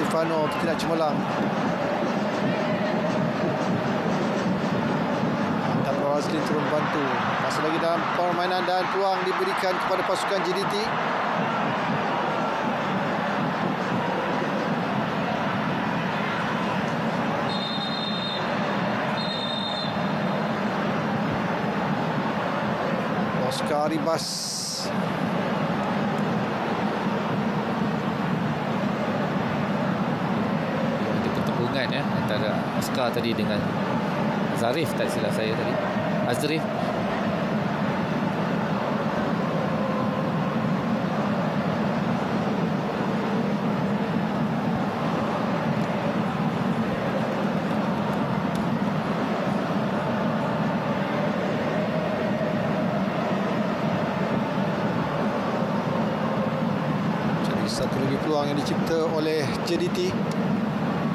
Stefano kita nak cemerlang Antara Razlin turun bantu. Masih lagi dalam permainan dan peluang diberikan kepada pasukan JDT Oscar Ribas Ada pertembungan ya antara Oscar tadi dengan Zarif tak silap saya tadi. Azrif yang dicipta oleh JDT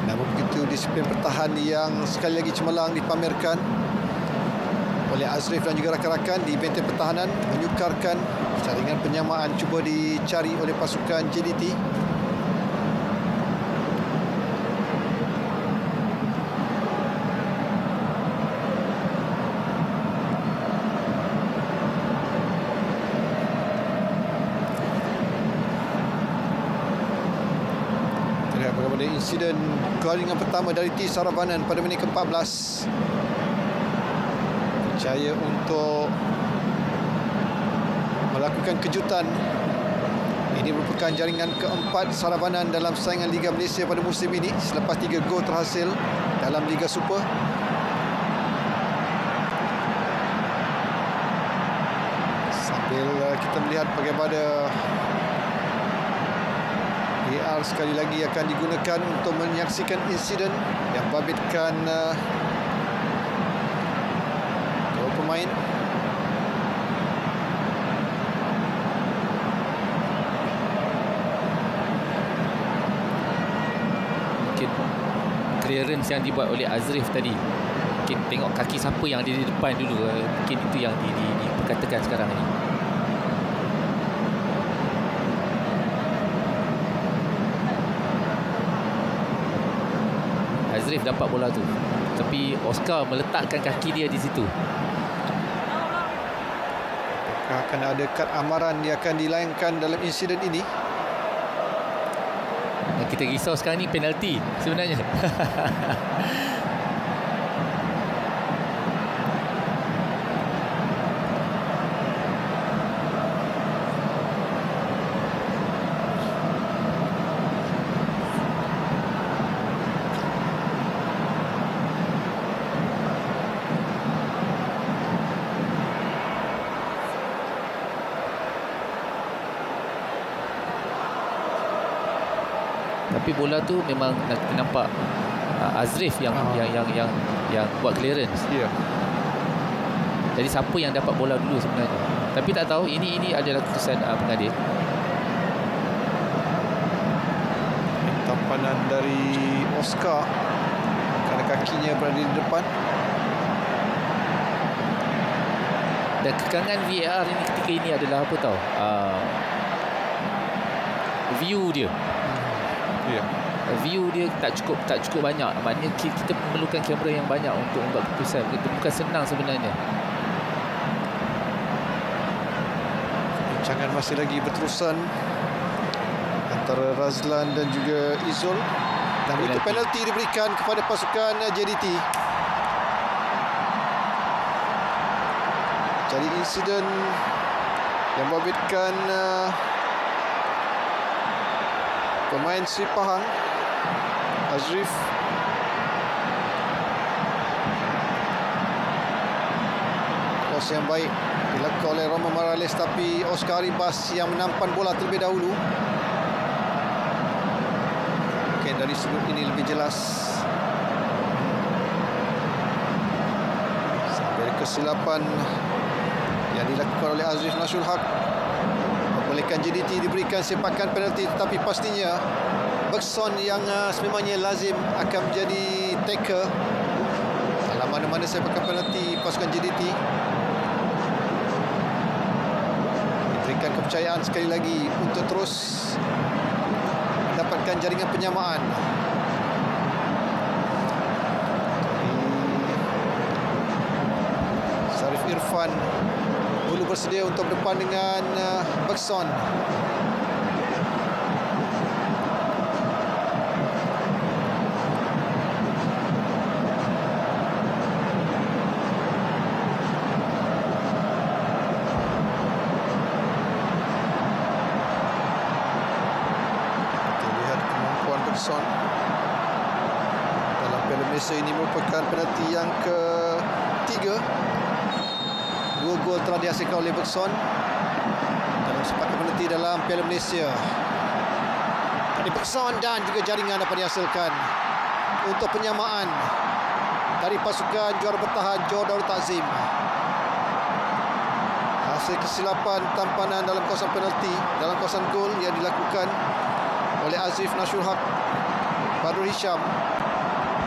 Namun begitu disiplin pertahan yang sekali lagi cemerlang dipamerkan oleh Azrif dan juga rakan-rakan di benteng pertahanan menyukarkan jaringan penyamaan cuba dicari oleh pasukan JDT Terlihat bagaimana insiden galingan pertama dari T Saravanan pada minit ke-14 Berjaya untuk melakukan kejutan. Ini merupakan jaringan keempat Saravanan dalam saingan Liga Malaysia pada musim ini. Selepas tiga gol terhasil dalam Liga Super. Sambil uh, kita melihat bagaimana VAR sekali lagi akan digunakan untuk menyaksikan insiden yang membabitkan uh, dua pemain. Mungkin clearance yang dibuat oleh Azrif tadi. Mungkin tengok kaki siapa yang ada di depan dulu eh, mungkin itu yang di, di, diperkatakan sekarang ni Azrif dapat bola tu. Tapi Oscar meletakkan kaki dia di situ. Akan ada kad amaran yang akan dilayangkan dalam insiden ini. Yang kita risau sekarang ni penalti sebenarnya Tapi bola tu memang nak kita nampak uh, Azrif yang, Ah. yang yang yang yang buat clearance. ya Jadi siapa yang dapat bola dulu sebenarnya. Tapi tak tahu ini ini adalah keputusan uh, pengadil. tampanan dari Oscar kerana kakinya berada di depan Dan kekangan VAR ini ketika ini adalah apa tahu? Uh, view dia. Uh, View dia tak cukup tak cukup banyak. Maknanya ki- kita memerlukan kamera yang banyak untuk membuat keputusan. Itu bukan senang sebenarnya. Rancangan masih lagi berterusan antara Razlan dan juga Izul. Dan itu Penalti. diberikan kepada pasukan JDT. Jadi insiden yang membabitkan uh, pemain Sri Pahang Azrif Kos yang baik dilakukan oleh Roma Morales tapi Oscar Ribas yang menampan bola terlebih dahulu. Mungkin dari sudut ini lebih jelas. Sampai kesilapan yang dilakukan oleh Azrif Nashul Haq membolehkan JDT diberikan sepakan penalti tetapi pastinya Bergson yang uh, sememangnya lazim akan menjadi taker dalam mana-mana sepakan penalti pasukan JDT diberikan kepercayaan sekali lagi untuk terus dapatkan jaringan penyamaan. Sarif Irfan bersedia untuk berdepan dengan uh, Bergson. Dalam Piala Malaysia ini merupakan penalti yang ketiga Dua gol telah dihasilkan oleh Bergson dalam sepakat penalti dalam Piala Malaysia. Tadi Bergson dan juga jaringan dapat dihasilkan untuk penyamaan dari pasukan juara bertahan Johor Darul Takzim. Hasil kesilapan tampanan dalam kawasan penalti dalam kawasan gol yang dilakukan oleh Azif Nashul Haq Badrul Hisham